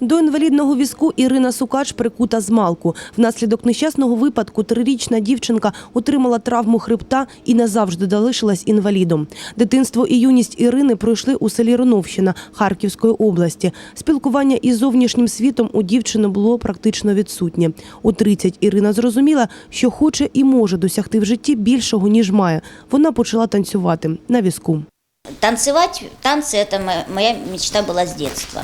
До інвалідного візку Ірина Сукач прикута з малку. Внаслідок нещасного випадку трирічна дівчинка отримала травму хребта і назавжди залишилась інвалідом. Дитинство і юність Ірини пройшли у селі Роновщина Харківської області. Спілкування із зовнішнім світом у дівчини було практично відсутнє. У 30 Ірина зрозуміла, що хоче і може досягти в житті більшого, ніж має. Вона почала танцювати на візку. Танцевать, танцы – это мо- моя мечта была с детства.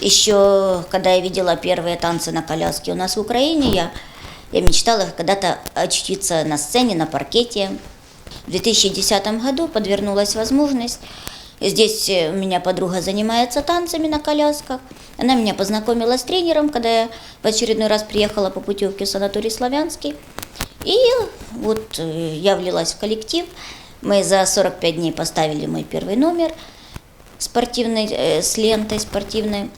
Еще когда я видела первые танцы на коляске у нас в Украине, я, я мечтала когда-то очутиться на сцене, на паркете. В 2010 году подвернулась возможность. Здесь э, у меня подруга занимается танцами на колясках. Она меня познакомила с тренером, когда я в очередной раз приехала по путевке в санаторий Славянский. И вот э, я влилась в коллектив. Мы за 45 дней поставили мой первый номер спортивный, э, с лентой спортивной.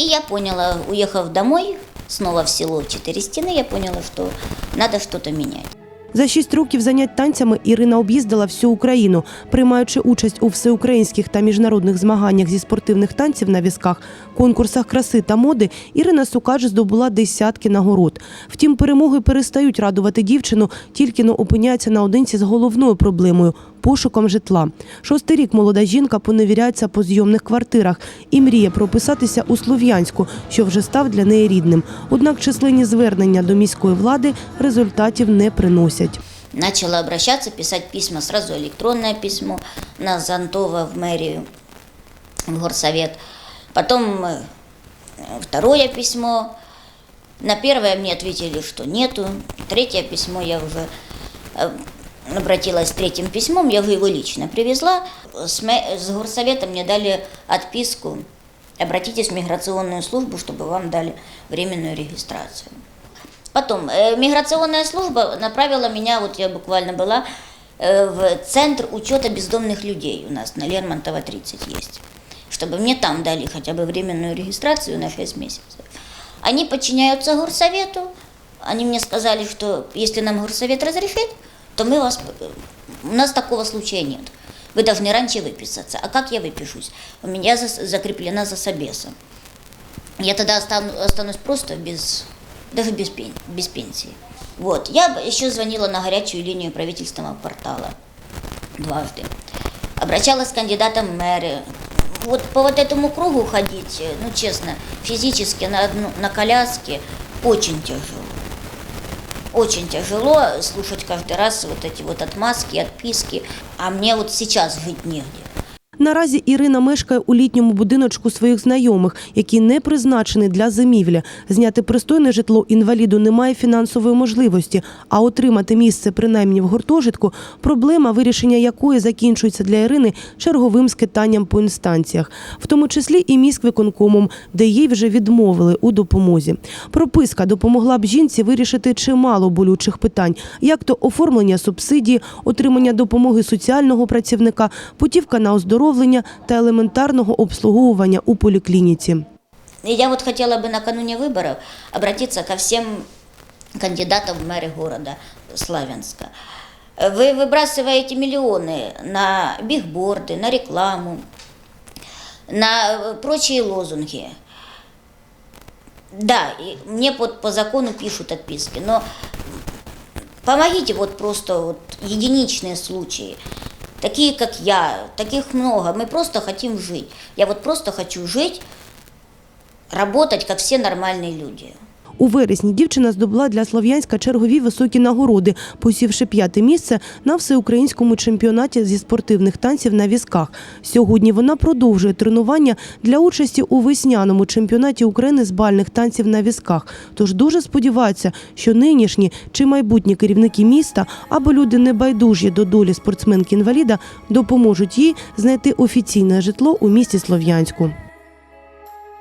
И я поняла, уехав домой, снова в село Четыре Стены, я поняла, что надо что-то менять. За шість років занять танцями Ірина об'їздила всю Україну, приймаючи участь у всеукраїнських та міжнародних змаганнях зі спортивних танців на візках, конкурсах краси та моди. Ірина Сукач здобула десятки нагород. Втім, перемоги перестають радувати дівчину, тільки но опиняється наодинці з головною проблемою пошуком житла. Шостий рік молода жінка поневіряється по зйомних квартирах і мріє прописатися у Слов'янську, що вже став для неї рідним. Однак численні звернення до міської влади результатів не приносять. Начала обращаться, писать письма, сразу электронное письмо на Зонтова в мэрию, в горсовет. Потом э, второе письмо. На первое мне ответили, что нету. Третье письмо я уже э, обратилась с третьим письмом, я его лично привезла. С, с горсовета мне дали отписку. Обратитесь в миграционную службу, чтобы вам дали временную регистрацию. Потом э, миграционная служба направила меня, вот я буквально была, э, в центр учета бездомных людей у нас на Лермонтова 30 есть, чтобы мне там дали хотя бы временную регистрацию на 6 месяцев. Они подчиняются горсовету, они мне сказали, что если нам горсовет разрешит, то мы вас, у нас такого случая нет. Вы должны раньше выписаться. А как я выпишусь? У меня зас- закреплена за собесом. Я тогда остану- останусь просто без, даже без, пен- без пенсии. Вот. Я еще звонила на горячую линию правительственного портала дважды. Обращалась к кандидатам в мэры. Вот по вот этому кругу ходить, ну честно, физически на, одну, на коляске очень тяжело. Очень тяжело слушать каждый раз вот эти вот отмазки, отписки. А мне вот сейчас жить негде. Наразі Ірина мешкає у літньому будиночку своїх знайомих, який не призначений для зимівлі. Зняти пристойне житло інваліду немає фінансової можливості, а отримати місце принаймні в гуртожитку проблема, вирішення якої закінчується для Ірини черговим скитанням по інстанціях, в тому числі і міськвиконкомом, де їй вже відмовили у допомозі. Прописка допомогла б жінці вирішити чимало болючих питань, як то оформлення субсидії, отримання допомоги соціального працівника, путівка на оздоровлення та елементарного обслуговування у поліклініці. И я вот хотела бы накануне выборов обратиться ко всем кандидатам в мэры города Славянска. Вы выбрасываете миллионы на бигборды, на рекламу, на прочие лозунги. Да, и мне под, по закону пишут отписки, но помогите вот просто вот единичные случаи. Такие, как я, таких много. Мы просто хотим жить. Я вот просто хочу жить, работать, как все нормальные люди. У вересні дівчина здобула для Слов'янська чергові високі нагороди, посівши п'яте місце на всеукраїнському чемпіонаті зі спортивних танців на візках. Сьогодні вона продовжує тренування для участі у весняному чемпіонаті України з бальних танців на візках. Тож дуже сподівається, що нинішні чи майбутні керівники міста або люди небайдужі до долі спортсменки інваліда допоможуть їй знайти офіційне житло у місті Слов'янську.